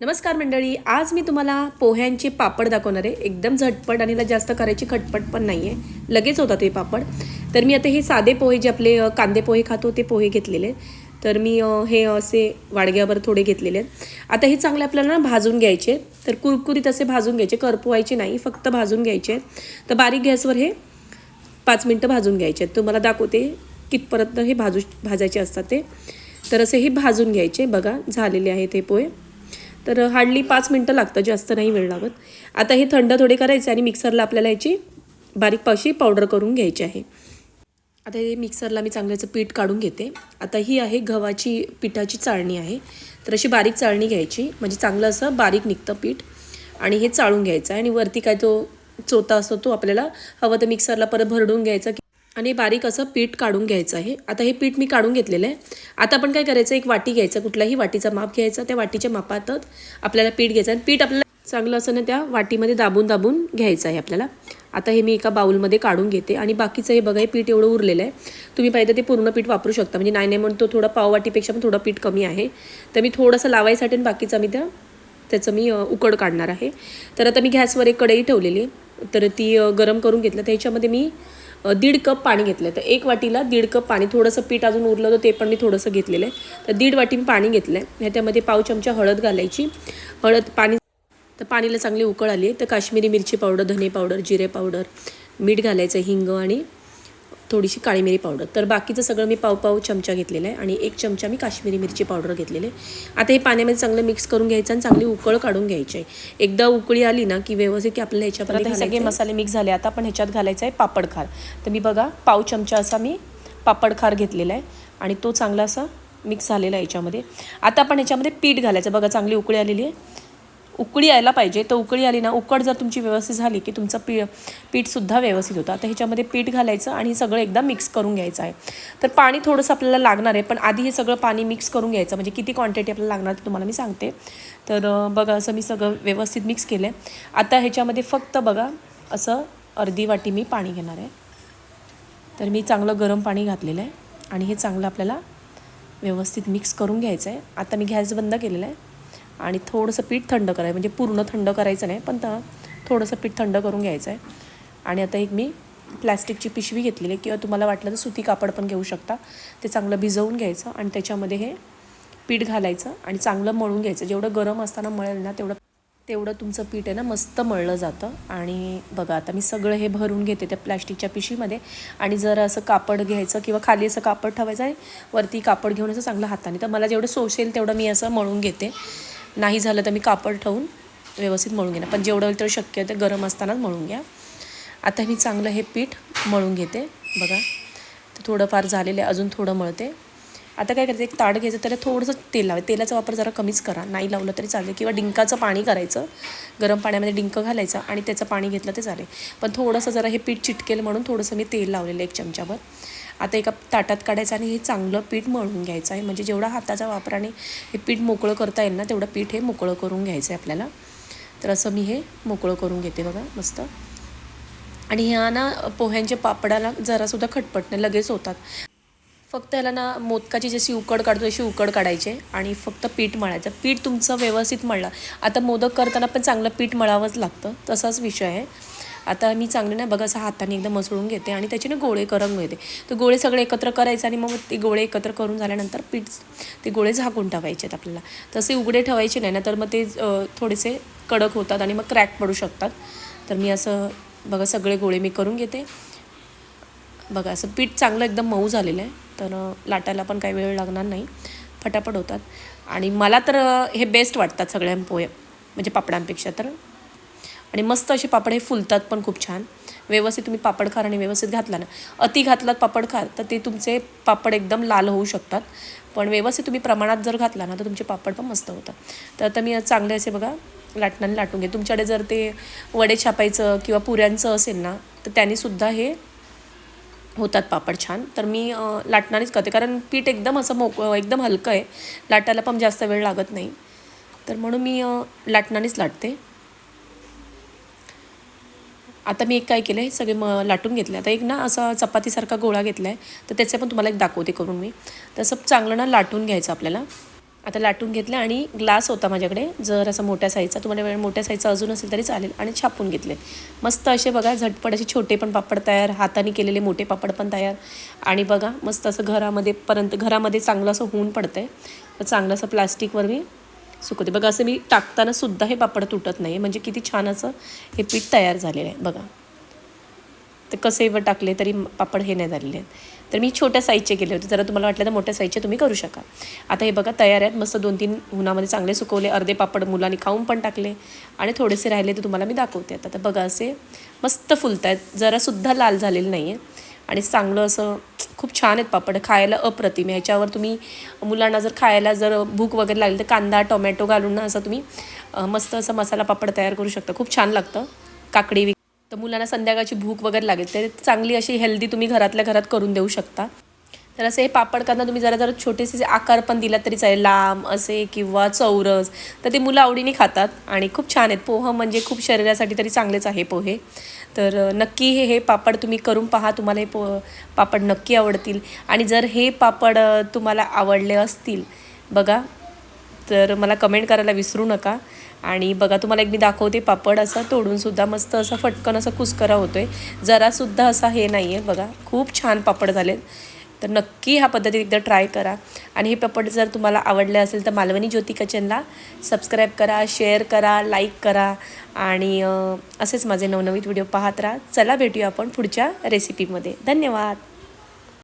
नमस्कार मंडळी आज मी तुम्हाला पोह्यांचे पापड दाखवणार आहे. एकदम झटपट आणि जास्त करायची खटपट पण नाही आहे लगेच होतात हे पापड. तर मी आता हे साधे पोहे जे आपले कांदे पोहे खातो ते पोहे घेतलेले तर मी हे असे वाडग्यावर थोडे घेतलेले आहेत. आता हे चांगले आपल्याला ना भाजून घ्यायचे तर कुरकुरीत असे भाजून घ्यायचे करपवायचे नाही फक्त भाजून घ्यायचे तर बारीक गॅसवर हे पाच मिनटं भाजून घ्यायचे आहेत. तुम्हाला दाखवते कितपर्यंत हे भाजू भाजायचे असतात ते. तर असे हे भाजून घ्यायचे. बघा झालेले आहेत हे पोहे. तर हार्डली पाच मिनटं लागतं जास्त नाही वेळ लागत. आता हे थंड थोडे करायचे आणि मिक्सरला आपल्याला याची बारीक पावशी पावडर करून घ्यायची आहे. आता हे मिक्सरला मी चांगल्याचं पीठ काढून घेते. आता ही आहे गव्हाची पिठाची चाळणी आहे. तर अशी बारीक चाळणी घ्यायची म्हणजे चांगलं असं बारीक निघतं पीठ. आणि हे चाळून घ्यायचं आहे आणि वरती काय तो चोता असतो तो आपल्याला हवं तर मिक्सरला परत भरडून घ्यायचा आणि बारीक असं पीठ काढून घ्यायचं आहे. आता हे पीठ मी काढून घेतलेलं आहे. आता आपण काय करायचं एक वाटी घ्यायचं कुठल्याही वाटीचा माप घ्यायचा त्या वाटीच्या मापातच आपल्याला पीठ घ्यायचं आणि पीठ आपल्याला चांगलं असं ना त्या वाटीमध्ये दाबून दाबून घ्यायचं आहे आपल्याला. आता हे मी एका बाउलमध्ये काढून घेते. आणि बाकीचं हे बघा हे पीठ एवढं उरलेलं आहे. तुम्ही पाहिजे ते पूर्ण पीठ वापरू शकता. म्हणजे नाही नाही म्हणतो थोडा पाववाटीपेक्षा पण थोडं पीठ कमी आहे. तर मी थोडंसं लावायसाठी आणि बाकीचं मी त्या त्याचं मी उकड काढणार आहे. तर आता मी गॅसवर एक कढई ठेवलेली तर ती गरम करून घेतलं. त्याच्यामध्ये मी दीड कप पाणी घेतलं आहे तर एक वाटीला दीड कप पाणी थोडंसं पीठ अजून उरलं तर ते पण मी थोडंसं घेतलेलं आहे. तर दीड वाटी मी पाणी घेतलं आहे ह्याच्यामध्ये पाव चमचा हळद घालायची. हळद पाणी तर पाणीला चांगली उकळ आली तर काश्मीरी मिरची पावडर धने पावडर जिरे पावडर मीठ घालायचं हिंग आणि थोडीशी काळी मिरी पावडर. तर बाकीचं सगळं मी पाव पाव चमचा घेतलेला आहे आणि एक चमचा मी काश्मीरी मिरची पावडर घेतलेली आहे. आता हे पाण्यामध्ये चांगलं मिक्स करून घ्यायचं आणि चांगली उकळ काढून घ्यायची आहे. एकदा उकळी आली ना की व्यवस्थित की आपल्याला ह्याच्यापर्यंत हे सगळे मसाले मिक्स झाले. आता आपण ह्याच्यात घालायचा आहे पापड खार. तर मी बघा पाव चमचा असा मी पापड खार घेतलेला आहे आणि तो चांगला असा मिक्स झालेला आहे याच्यामध्ये. आता आपण ह्याच्यामध्ये पीठ घालायचं. बघा चांगली उकळी आलेली आहे. उकळी यायला पाहिजे. तर उकळी आली ना उकड जर तुमची व्यवस्थित झाली की तुमचं पी पीठसुद्धा व्यवस्थित होतं. आता ह्याच्यामध्ये पीठ घालायचं आणि सगळं एकदा मिक्स करून घ्यायचं आहे. तर पाणी थोडंसं आपल्याला लागणार आहे पण आधी हे सगळं पाणी मिक्स करून घ्यायचं. म्हणजे किती क्वांटिटी आपल्याला लागणार ते तुम्हाला मी सांगते. तर बघा असं मी सगळं व्यवस्थित मिक्स केलं आहे आता ह्याच्यामध्ये फक्त बघा असं अर्धी वाटी मी पाणी घेणार आहे. तर मी चांगलं गरम पाणी घातलेलं आहे आणि हे चांगलं आपल्याला व्यवस्थित मिक्स करून घ्यायचं आहे. आता मी गॅस बंद केलेला आहे. आणि थोडंसं पीठ थंड करायचं म्हणजे पूर्ण थंड करायचं नाही पण थोडंसं पीठ थंड करून घ्यायचं आहे आणि आता एक मी प्लॅस्टिकची पिशवी घेतलेली आहे किंवा तुम्हाला वाटलं तर सुती कापड पण घेऊ शकता. ते चांगलं भिजवून घ्यायचं आणि त्याच्यामध्ये हे पीठ घालायचं आणि चांगलं मळून घ्यायचं. जेवढं गरम असताना मळेल ना तेवढं तेवढं तुमचं पीठ आहे ना मस्त मळलं जातं. आणि बघा आता मी सगळं हे भरून घेते त्या प्लॅस्टिकच्या पिशवीमध्ये. आणि जर असं कापड घ्यायचं किंवा खाली असं कापड ठेवायचं आणि वरती कापड घेऊन असं चांगलं हाताने. तर मला जेवढं सोसेल तेवढं मी असं मळून घेते. नाही झालं तर मी कापड ठेवून व्यवस्थित मळून घेणार. पण जेवढं होईल तेवढं शक्य ते गरम असतानाच मळून घ्या. आता मी चांगलं हे पीठ मळून घेते. बघा तर थोडंफार झालेलं आहे अजून थोडं मळते. आता काय करायचं एक ताट घ्यायचं त्याला थोडंसं तेल लावायचं. तेलाचा वापर जरा कमीच करा. नाही लावलं तरी चालेल. किंवा डिंकाचं पाणी करायचं. गरम पाण्यामध्ये डिंक घालायचं आणि त्याचं पाणी घेतलं ते चालेल. पण थोडंसं जरा हे पीठ चिटकेल म्हणून थोडंसं मी तेल लावलेलं एक चमच्यावर आता एका ताटात काढायचं आणि हे चांगलं पीठ मळून घ्यायचं आहे. म्हणजे जेवढा हाताचा वापराने हे पीठ मोकळं करता येईल ना तेवढं पीठ हे मोकळं करून घ्यायचं आहे आपल्याला. तर असं मी हे मोकळं करून घेते बघा मस्त. आणि ह्या ना पोह्यांच्या पापडाला जरासुद्धा खटपट नाही लगेच होतात. फक्त याला ना मोदकाची जशी उकड काढतो तशी उकड काढायची आहे आणि फक्त पीठ मळायचं. पीठ तुमचं व्यवस्थित मळलं. आता मोदक करताना पण चांगलं पीठ मळावंच लागतं तसाच विषय आहे. आता मी चांगले ना बघा असं हाताने एकदम मसळून घेते आणि त्याचे ना गोळे करून घेते तर गोळे सगळे एकत्र करायचे आणि मग ते गोळे एकत्र करून झाल्यानंतर पीठ ते गोळे झाकून ठेवायचे आहेत आपल्याला. तसे उघडे ठेवायचे नाही ना तर मग ते थोडेसे कडक होतात आणि मग क्रॅक पडू शकतात. तर मी असं बघा सगळे गोळे मी करून घेते. बघा असं पीठ चांगलं एकदम मऊ झालेलं आहे. तर लाटायला पण काही वेळ लागणार नाही. फटाफट होतात. आणि मला तर हे बेस्ट वाटतात सगळ्या पोहे म्हणजे पापडांपेक्षा तर. आणि मस्त असे पापड हे फुलतात पण खूप छान. व्यवस्थित तुम्ही पापड खार आणि व्यवस्थित घातला ना. अति घातलात पापड खार तर ते तुमचे पापड एकदम लाल होऊ शकतात. पण व्यवस्थित तुम्ही प्रमाणात जर घातला ना तर तुमचे पापड पण मस्त होतात. तर आता मी चांगले असे बघा लाटणाने लाटून घे. तुमच्याकडे जर ते वडे छापायचं किंवा पुऱ्यांचं असेल ना तर त्यांनीसुद्धा हे होतात पापड छान. तर मी लाटणारीच करते. कारण पीठ एकदम असं मोक एकदम हलकं आहे. लाटायला पण जास्त वेळ लागत नाही. तर म्हणून मी अ, लाटणानेच लाटते. आता मी एक काय केलं आहे सगळे म लाटून घेतले आता एक ना असा चपातीसारखा गोळा घेतला आहे तर त्याचे पण तुम्हाला एक दाखवते करून मी. तसं चांगलं ना लाटून घ्यायचं आपल्याला. आता लाटून घेतलं आणि ग्लास होता माझ्याकडे जर असा मोठ्या साईजचा तुम्हाला वेळ मोठ्या साईजचा अजून असेल तरी चालेल. आणि छापून घेतले मस्त असे बघा झटपट असे छोटे पण पापड तयार हाताने केलेले मोठे पापड पण तयार. आणि बघा मस्त असं घरामध्ये पर्यंत घरामध्ये चांगलं असं होऊन पडतं आहे तर चांगलं असं प्लास्टिकवर मी सुकवते बघा असं मी टाकताना सुद्धा हे पापड तुटत नाही म्हणजे किती छान असं हे पीठ तयार झालेलं आहे. बघा. ते कसे व टाकले तरी पापड हे नाही झालेले आहेत. तर मी छोट्या साईजचे केले होते. जरा तुम्हाला वाटलं तर मोठ्या साईजचे तुम्ही करू शका आता हे बघा तयार आहेत. मस्त दोन तीन उन्हामध्ये चांगले सुकवले. अर्धे पापड मुलांनी खाऊन पण टाकले. आणि थोडेसे राहिले ते तुम्हाला मी दाखवते. आता तर बघा असे मस्त फुलत आहेत जरासुद्धा लाल झालेलं नाही आहे आणि चांगलं असं खूप छान आहेत पापड. खायला अप्रतिम ह्याच्यावर तुम्ही मुलांना जर खायला जर भूक वगैरे लागली तर कांदा टोमॅटो घालून ना असं तुम्ही मस्त असं मसाला पापड तयार करू शकता. खूप छान लागतं. काकडी तर मुलांना संध्याकाळची भूक वगैरे लागेल तर चांगली अशी हेल्दी तुम्ही घरातल्या घरात करून देऊ शकता. तर असे हे पापड करताना तुम्ही जरा जरा छोटेसे जे आकार पण दिला तरी चालेल. लांब असे किंवा चौरस. तर ते मुलं आवडीने खातात आणि खूप छान आहेत. पोह म्हणजे खूप शरीरासाठी तरी चांगलेच आहे पोहे. तर नक्की हे हे पापड तुम्ही करून पहा. तुम्हाला हे पो पापड नक्की आवडतील. आणि जर हे पापड तुम्हाला आवडले असतील बघा. तर मला कमेंट करायला विसरू नका. आणि बघा तुम्हाला एक मी दाखवते पापड. असा तोडूनसुद्धा मस्त असा फटकन असा कुस्करा आहे जरासुद्धा असा हे नाही आहे बघा खूप छान पापड झालेत. तर नक्की ह्या पद्धतीत एकदा ट्राय करा. आणि हे पापड जर तुम्हाला आवडले असेल तर मालवणी ज्योती किचनला सबस्क्राईब करा शेअर करा लाईक करा आणि असेच माझे नवनवीन व्हिडिओ पाहत राहा. चला भेटूया आपण पुढच्या रेसिपीमध्ये धन्यवाद!